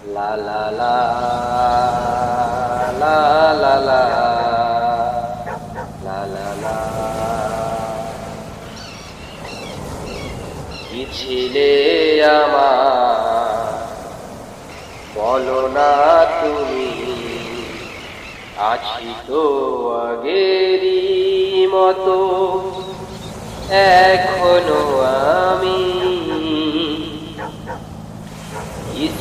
লা লা লা লা লা লা লা কি ছিলে আমার, বলো না তুমি, আছি তো আগেরই মতো, এখনও আমি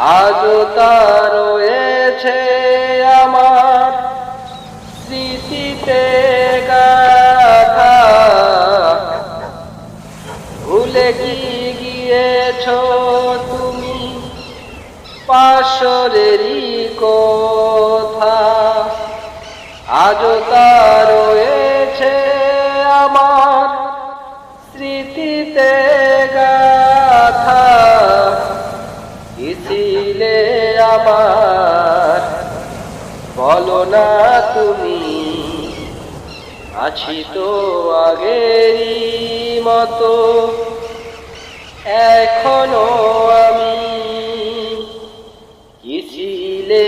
আজও তা রয়েছে আমার স্মৃতিতে গাথা। ভুলে কি গিয়েছ তুমি? পাশরেরই কথা ছিলে আমার বলো না তুমি, আছি তো আগেরই মতো। এখনও আমি কি ছিলে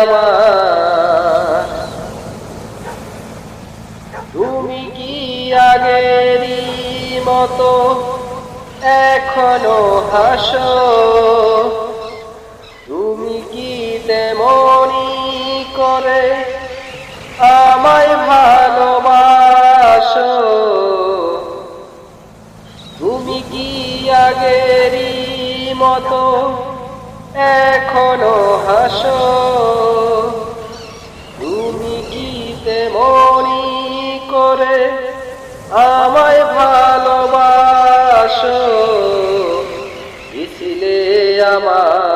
আমার। তুমি কি আগেরই মতো? এখনও হাসো। তেমনি করে, আমায় ভালোবাসো। তুমি কি আগেরই মতো এখনও হাসো? তুমি কি তেমনি করে আমায় ভালোবাসো? আমার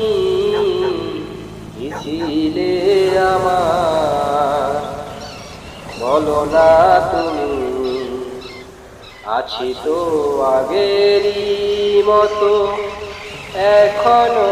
না তুমি আছি তো আগেরই মতো। এখনও